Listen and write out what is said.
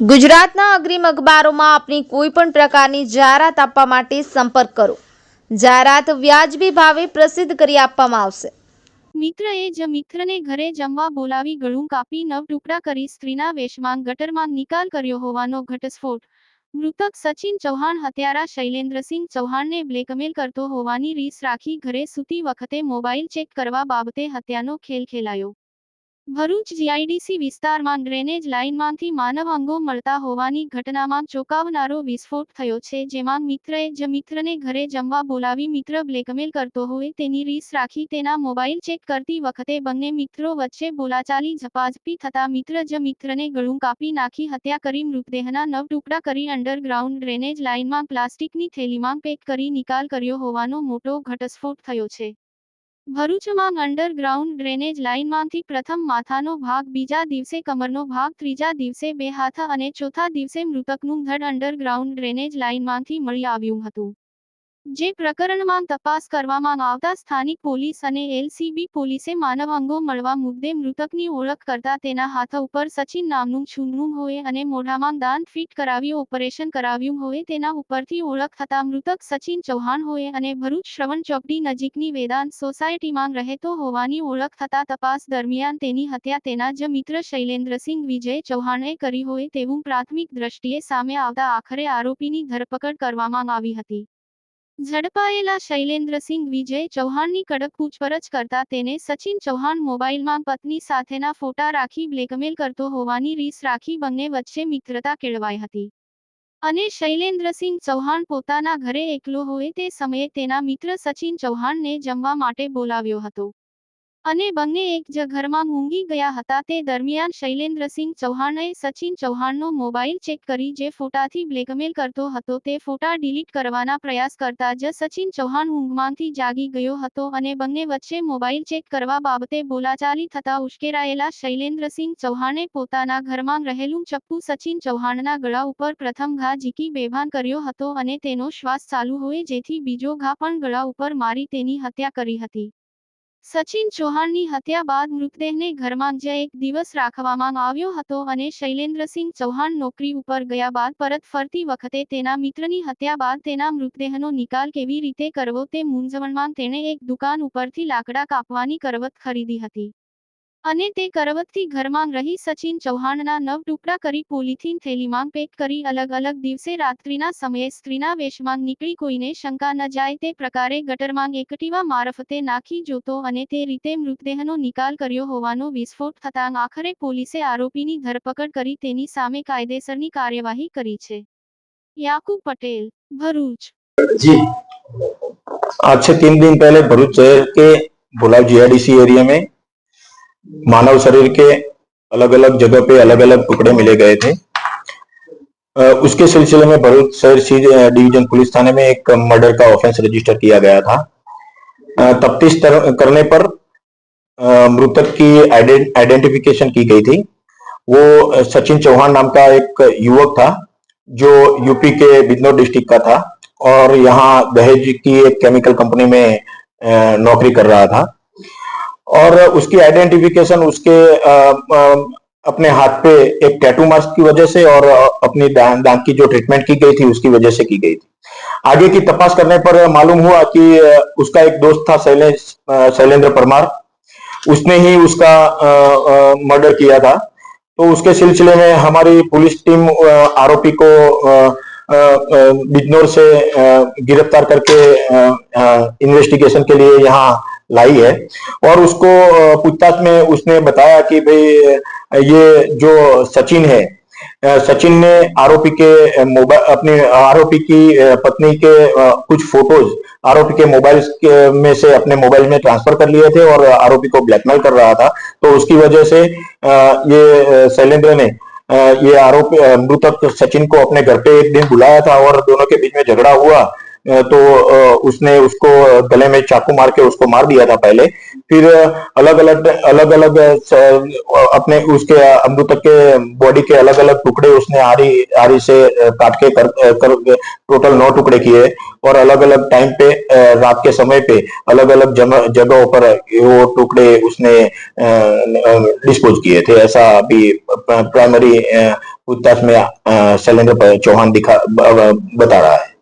ગુજરાતના અગ્રીમ અખબારોમાં આપની કોઈ પણ પ્રકારની જાહેરાત આપવા માટે સંપર્ક કરો. જાહેરાત વ્યાજબી ભાવે પ્રસિદ્ધ કરી આપવામાં આવશે. મિત્રએ જ મિત્રને ઘરે જમવા બોલાવી ગળું કાપી નવ ટુકડા કરી સ્ત્રીના વેશમાં ગટરમાં નિકાલ કર્યો હોવાનો ઘટસ્ફોટ. મૃતક સચિન ચૌહાણ હત્યારા શૈલેન્દ્રસિંહ ચૌહાણને બ્લેકમેલ કરતો હોવાની રીસ રાખી ઘરે સૂતી વખતે મોબાઈલ ચેક કરવા બાબતે હત્યાનો ખેલ ખેલાયો. ભરૂચ જીઆઈડીસી વિસ્તારમાં ડ્રેનેજ લાઇનમાંથી માનવ અંગો મળતા હોવાની ઘટનામાં ચોંકાવનારો વિસ્ફોટ થયો છે, જેમાં મિત્રએ જ મિત્રને ઘરે જમવા બોલાવી મિત્ર બ્લેકમેલ કરતો હોય તેની રીસ રાખી તેના મોબાઈલ ચેક કરતી વખતે બંને મિત્રો વચ્ચે બોલાચાલી ઝપાઝપી થતા મિત્ર જ મિત્રને ગળું કાપી નાખી હત્યા કરી મૃતદેહના નવ ટુકડા કરી અંડરગ્રાઉન્ડ ડ્રેનેજ લાઇનમાં પ્લાસ્ટિકની થેલીમાં પેક કરી નિકાલ કર્યો હોવાનો મોટો ઘટસ્ફોટ થયો છે. ભરૂચમાં અંડરગ્રાઉન્ડ ડ્રેનેજ લાઇનમાંથી પ્રથમ માથાનો ભાગ, બીજા દિવસે કમરનો ભાગ, ત્રીજા દિવસે બે હાથ અને ચોથા દિવસે મૃતકનું ધડ અંડરગ્રાઉન્ડ ડ્રેનેજ લાઇનમાંથી મળી આવ્યું હતું. જે પ્રકરણમાં તપાસ કરવામાં આવતા સ્થાનિક પોલીસ અને એલસીબી પોલીસે માનવ અંગો મળવા મુદ્દે મૃતકની ઓળખ કરતા તેના હાથ ઉપર સચિન નામનું છૂનવું હોય અને મોઢામાં દાન ફિટ કરાવી ઓપરેશન કરાવ્યું હોય તેના ઉપરથી ઓળખ થતા મૃતક સચિન ચૌહાણ હોય અને ભરૂચ શ્રવણ ચોકડી નજીકની વેદાંત સોસાયટીમાં રહેતો હોવાની ઓળખ થતા તપાસ દરમિયાન તેની હત્યા તેના જ મિત્ર શૈલેન્દ્રસિંહ વિજય ચૌહાણે કરી હોય તેવું પ્રાથમિક દ્રષ્ટિએ સામે આવતા આખરે આરોપીની ધરપકડ કરવામાં આવી હતી. ઝડપાયેલા શૈલેન્દ્રસિંહ વિજય ચૌહાણની કડક પૂછપરછ કરતા તેને સચિન ચૌહાણ મોબાઈલમાં પત્ની સાથેના ફોટા રાખી બ્લેકમેલ કરતો હોવાની રીસ રાખી બંને વચ્ચે મિત્રતા કેળવાઈ હતી. અને શૈલેન્દ્રસિંહ ચૌહાણ પોતાના ઘરે એકલો હોય તે સમયે તેના મિત્ર સચિન ચૌહાણને જમવા માટે બોલાવ્યો હતો. અને બંને એક જ ઘરમાં ઊંઘી ગયા હતા. તે દરમિયાન શૈલેન્દ્રસિંહ ચૌહાણે સચિન ચૌહાણનો મોબાઈલ ચેક કરી જે ફોટાથી બ્લેકમેલ કરતો હતો. તે ફોટા ડિલીટ કરવાના પ્રયાસ કરતા જ સચિન ચૌહાણ ઊંઘમાંથી જાગી ગયો હતો અને બંને વચ્ચે મોબાઈલ ચેક કરવા બાબતે બોલાચાલી થતા ઉશ્કેરાયેલા શૈલેન્દ્રસિંહ ચૌહાણે પોતાના ઘરમાં રહેલું ચપ્પુ સચિન ચૌહાણના ગળા ઉપર પ્રથમ ઘા ઝીકી બેભાન કર્યો હતો અને તેનો શ્વાસ ચાલુ હોય જેથી બીજો ઘા પણ ગળા ઉપર મારી તેની હત્યા કરી હતી. સચિન ચૌહાણની હત્યા બાદ મૃતદેહને ઘરમાં જ એક દિવસ રાખવામાં આવ્યો હતો અને શૈલેન્દ્રસિંહ ચૌહાણ નોકરી ઉપર ગયા બાદ પરત ફરતી વખતે તેના મિત્રની હત્યા બાદ તેના મૃતદેહનો નિકાલ કેવી રીતે કરવો તે મૂંઝવણમાં તેણે એક દુકાન ઉપરથી લાકડા કાપવાની કરવત ખરીદી હતી. અને તે કરવતથી ઘરમાં રહી સચિન ચૌહાણના નવ ટુકડા કરી પોલિથીન થેલીમાં પેક કરી અલગ અલગ દિવસે રાત્રિના સમયે સ્ત્રીના વેશમાં નીકળી કોઈને શંકા ન જાય તે પ્રકારે ગટરમાં એકટીવા મારફતે નાખી જોતો અને તે રીતે મૃતદેહનો નિકાલ કર્યો હોવાનો વિસ્ફોટ થતાં આખરે પોલીસે આરોપીની ધરપકડ કરી તેની સામે કાયદેસરની કાર્યવાહી કરી છે યાકુબ પટેલ ભરૂચ जी आज से तीन दिन पहले भरूच शहर के भुलाव जीआईडीसी एरिया में मानव शरीर के अलग अलग जगह पे अलग अलग टुकड़े मिले गए थे। उसके सिलसिले में भरूच शहर सी डिवीज़न पुलिस थाने में एक मर्डर का ऑफेंस रजिस्टर किया गया था। तफ्तीश करने पर मृतक की आइडेंटिफिकेशन की गई थी। वो सचिन चौहान नाम का एक युवक था, जो यूपी के बिजनौर डिस्ट्रिक्ट का था और यहाँ दहेज की एक केमिकल कंपनी में नौकरी कर रहा था। और उसकी आइडेंटिफिकेशन उसके अपने हाथ पे एक टैटू मार्क्स की वजह से और अपनी दांत दांत की जो ट्रीटमेंट की गई थी उसकी वजह से की गई थी। आगे की तपास करने पर मालूम हुआ कि उसका एक दोस्त था शैलेश शैलेंद्र परमार। उसने ही उसका मर्डर किया था। तो उसके सिलसिले में हमारी पुलिस टीम आरोपी को बिजनौर से गिरफ़्तार करके इन्वेस्टिगेशन के लिए यहाँ लाई है। और उसको पूछताछ में उसने बताया कि भाई ये जो सचिन है सचिन ने आरोपी के मोबाइल अपने आरोपी की पत्नी के कुछ फ़ोटोज़ आरोपी के मोबाइल में से अपने मोबाइल में ट्रांसफ़र कर लिए थे और आरोपी को ब्लैकमेल कर रहा था। तो उसकी वजह से ये शैलेंद्र ने ये आरोप मृतक सचिन को अपने घर पे एक दिन बुलाया था और दोनों के बीच में झगड़ा हुआ। तो उसने उसको गले में चाकू मार के उसको मार दिया था पहले। फिर अलग अलग अलग अलग अपने उसके अमृतक के बॉडी के अलग अलग टुकड़े उसने आरी आरी से काट के कर, कर टोटल नौ टुकड़े किए और अलग अलग टाइम पे रात के समय पे अलग अलग जगहों पर वो टुकड़े उसने डिस्पोज किए थे। ऐसा अभी प्राइमरी पूछताछ में शैलेंद्र चौहान दिखा बता रहा है।